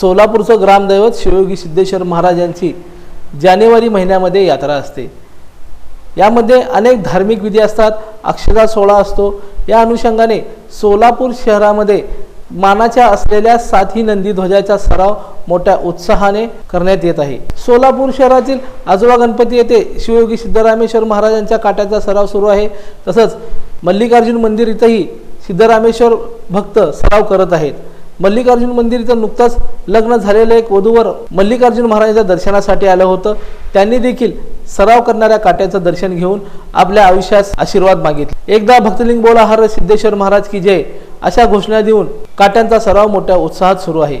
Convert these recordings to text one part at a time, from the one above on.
सोलापूरचं ग्रामदैवत शिवयोगी सिद्धेश्वर महाराजांची जानेवारी महिन्यामध्ये यात्रा असते. यामध्ये अनेक धार्मिक विधी असतात अक्षता सोहळा असतो. या अनुषंगाने सोलापूर शहरामध्ये मानाच्या असलेल्या साथी नंदी ध्वजाचा सराव मोठ्या उत्साहाने करण्यात येत आहे. सोलापूर शहरातील आजोबा गणपती येथे शिवयोगी सिद्धरामेश्वर महाराजांच्या काट्याचा सराव सुरू आहे. तसंच मल्लिकार्जुन मंदिर इथंही सिद्धरामेश्वर भक्त सराव करत आहेत. मल्लिकार्जुन मंदिर इथं नुकताच लग्न झालेलं एक वधूवर मल्लिकार्जुन महाराजांच्या दर्शनासाठी आलं होतं. त्यांनी देखील सराव करणाऱ्या काट्याचं दर्शन घेऊन आपल्या आयुष्यास आशीर्वाद मागितले. एकदा भक्तलिंग बोला हर सिद्धेश्वर महाराज की जय. अशा घोषणा देऊन काट्यांचा सराव मोठ्या उत्साहात सुरू आहे.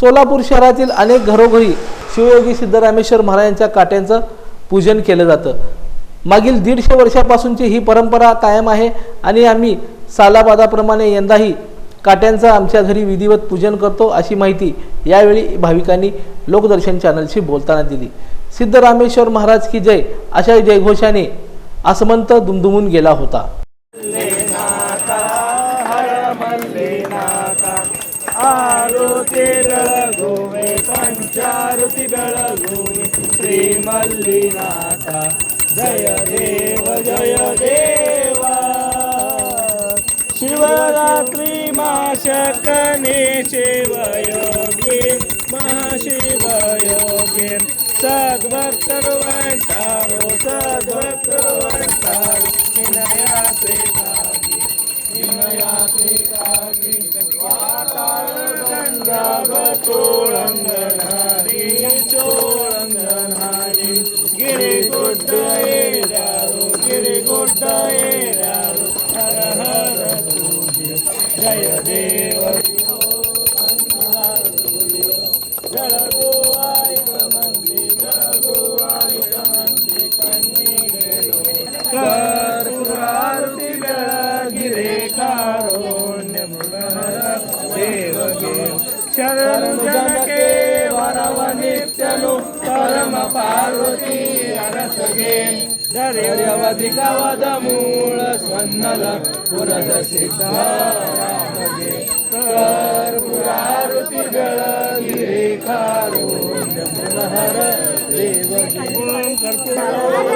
सोलापूर शहरातील अनेक घरोघरी शिवयोगी सिद्धरामेश्वर महाराजांच्या काट्यांचं पूजन केलं जातं. मागील दीडशे वर्षापासूनची ही परंपरा कायम आहे आणि आम्ही सालाबादाप्रमाणे यंदाही काट्यांचं आमच्या घरी विधिवत पूजन करतो अशी माहिती यावेळी भाविकांनी लोकदर्शन चॅनलशी बोलताना दिली. सिद्धरामेश्वर महाराज की जय अशा जयघोषाने आसमंत दुमदुमून गेला होता. ಆರುತಿ ಬೆಳಗುವೆ ಪಂಚಾರುತಿ ಬೆಳಗುವೆ ಶ್ರೀ ಮಲ್ಲಿನಾಥ ಜಯ ದೇವ ಜಯ ದೇವ ಶಿವರಾತ್ರಿ ಮಾಶಕನೇ ಶಿವಯೋಗಿ ಮಹಾಶಿವಯೋಗಿ ಸದ್ಭಕ್ತರು ಅಂಟಾರು ಸದ್ಭಕ್ತರು ಅಂಟಾರು ವಿನಯಾತ್ರಿಕಾಗಿ ವಿನಯಾತ್ರಿಕಾಗಿ பஞ்சாப கோளங்கனாரி சோழங்கனாரி கிரி கொட்டாயிராரு கிரி శరణు జనకే వరవ నిత్యను పరమ పార్వతి అరసగే దర్యవధిక వదమూల స్వన్నల పుರದ సిద్ధారామగే कर्पुरारुतिगळ गिरेकारो नमहर देवकी ओम कर्पुरारो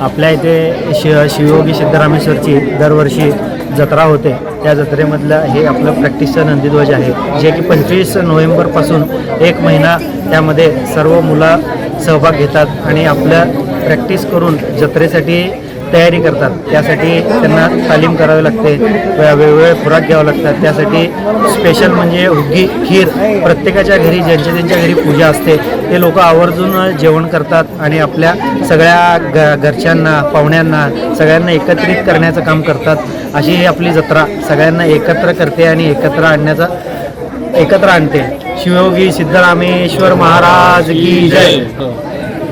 आपल्या इथे शिव शिवयोगी सिद्धरामेश्वरची दरवर्षी जत्रा होते त्या जत्रेमधलं हे आपलं प्रॅक्टिसचं नंदीध्वज आहे जे की पंचवीस नोव्हेंबरपासून एक महिना त्यामध्ये सर्व मुलं सहभाग घेतात आणि आपलं प्रॅक्टिस करून जत्रेसाठी तयारी करतात. त्यासाठी त्यांना तालीम करावी लागते. वेगवेगळे खुराक घ्यावं लागतात. त्यासाठी स्पेशल म्हणजे हुग्गी खीर. प्रत्येकाच्या घरी ज्यांच्या त्यांच्या घरी पूजा असते ते लोक आवर्जून जेवण करतात आणि आपल्या सगळ्या ग घरच्यांना पाहुण्यांना सगळ्यांना एकत्रित करण्याचं काम करतात. अशी ही आपली जत्रा. सगळ्यांना एकत्र करते आणि एकत्र आणण्याचा एकत्र आणते. शिवयोगी सिद्धरामेश्वर महाराज की जय.